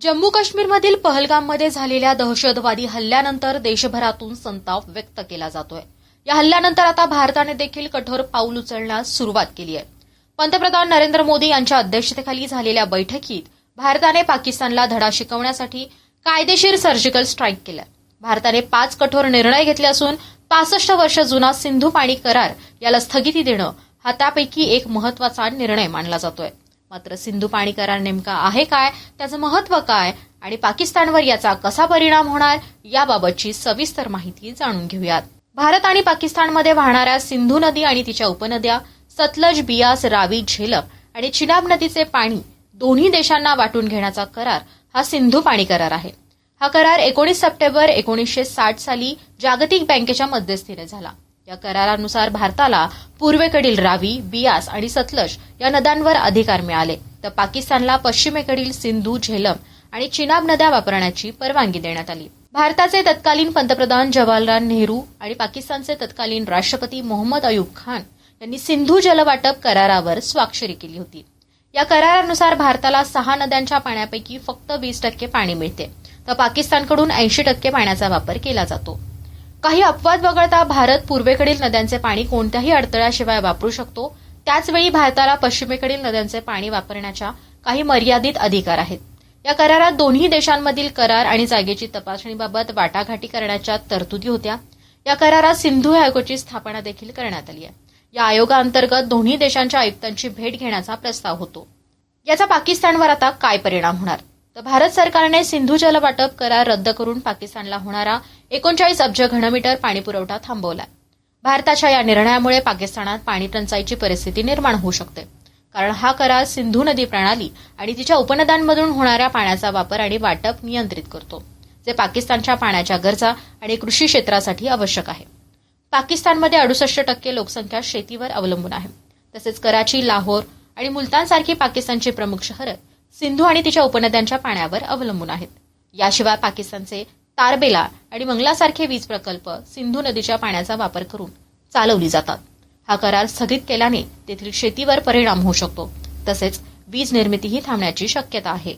जम्मू काश्मीरमधील पहलगाममध्ये झालेल्या दहशतवादी हल्ल्यानंतर देशभरातून संताप व्यक्त केला जातोय. या हल्ल्यानंतर आता भारताने देखील कठोर पाऊल उचलण्यास सुरुवात केली आहे. पंतप्रधान नरेंद्र मोदी यांच्या अध्यक्षतेखाली झालेल्या बैठकीत भारताने पाकिस्तानला धडा शिकवण्यासाठी कायदेशीर सर्जिकल स्ट्राईक केलं भारताने पाच कठोर निर्णय घेतले असून पासष्ट वर्ष जुना सिंधू पाणी करार याला स्थगिती देणं हा त्यापैकी एक महत्त्वाचा निर्णय मानला जातोय. मात्र सिंधू पाणी करार नेमका आहे काय? त्याचं महत्त्व काय? आणि पाकिस्तानवर याचा कसा परिणाम होणार? याबाबतची सविस्तर माहिती जाणून घेऊयात. भारत आणि पाकिस्तानमध्ये वाहणाऱ्या सिंधू नदी आणि तिच्या उपनद्या सतलज बियास रावी झेलम आणि चिनाब नदीचे पाणी दोन्ही देशांना वाटून घेण्याचा करार हा सिंधू पाणी करार आहे. हा करार एकोणीस सप्टेंबर एकोणीसशे साठ साली जागतिक बँकेच्या मध्यस्थीने झाला. या करारानुसार भारताला पूर्वेकडील रावी बियास आणि सतलज या नद्यांवर अधिकार मिळाले. तर पाकिस्तानला पश्चिमेकडील सिंधू झेलम आणि चिनाब नद्या वापरण्याची परवानगी देण्यात आली. भारताचे तत्कालीन पंतप्रधान जवाहरलाल नेहरू आणि पाकिस्तानचे तत्कालीन राष्ट्रपती मोहम्मद अयुब खान यांनी सिंधू जलवाटप करारावर स्वाक्षरी केली होती. या करारानुसार भारताला सहा नद्यांच्या पाण्यापैकी फक्त वीस टक्के पाणी मिळते. तर पाकिस्तानकडून ऐंशी टक्के पाण्याचा वापर केला जातो. काही अपवाद वगळता भारत पूर्वेकडील नद्यांचे पाणी कोणत्याही अडथळ्याशिवाय वापरू शकतो. त्याचवेळी भारताला पश्चिमेकडील नद्यांचे पाणी वापरण्याच्या काही मर्यादित अधिकार आहेत. या करारात दोन्ही देशांमधील करार आणि जागेची तपासणीबाबत वाटाघाटी करण्याच्या तरतुदी होत्या. या करारात सिंधू आयोगाची स्थापना देखील करण्यात आली आहे. या आयोगाअंतर्गत दोन्ही देशांच्या आयुक्तांची भेट घेण्याचा प्रस्ताव होतो. याचा पाकिस्तानवर आता काय परिणाम होणार? तर भारत सरकारने सिंधू जलवाटप करार रद्द करून पाकिस्तानला होणारा एकोणचाळीस अब्ज घनमीटर पाणीपुरवठा थांबवलाय. भारताच्या या निर्णयामुळे पाकिस्तानात पाणी टंचाईची परिस्थिती निर्माण होऊ शकते. कारण हा करार सिंधू नदी प्रणाली आणि तिच्या उपनद्यांमधून होणाऱ्या पाण्याचा वापर आणि वाटप नियंत्रित करतो जे पाकिस्तानच्या पाण्याच्या गरजा आणि कृषी क्षेत्रासाठी आवश्यक आहे. पाकिस्तानमध्ये अडुसष्ट टक्के लोकसंख्या शेतीवर अवलंबून आहे. तसेच कराची लाहोर आणि मुलतानसारखी पाकिस्तानची प्रमुख शहरं सिंधू आणि तिच्या उपनद्यांच्या पाण्यावर अवलंबून आहेत. याशिवाय पाकिस्तानचे तारबेला आणि मंगलासारखे वीज प्रकल्प सिंधू नदीच्या पाण्याचा वापर करून चालवली जातात. हा करार स्थगित केल्याने तेथील शेतीवर परिणाम होऊ शकतो. तसेच वीज निर्मितीही थांबण्याची शक्यता आहे.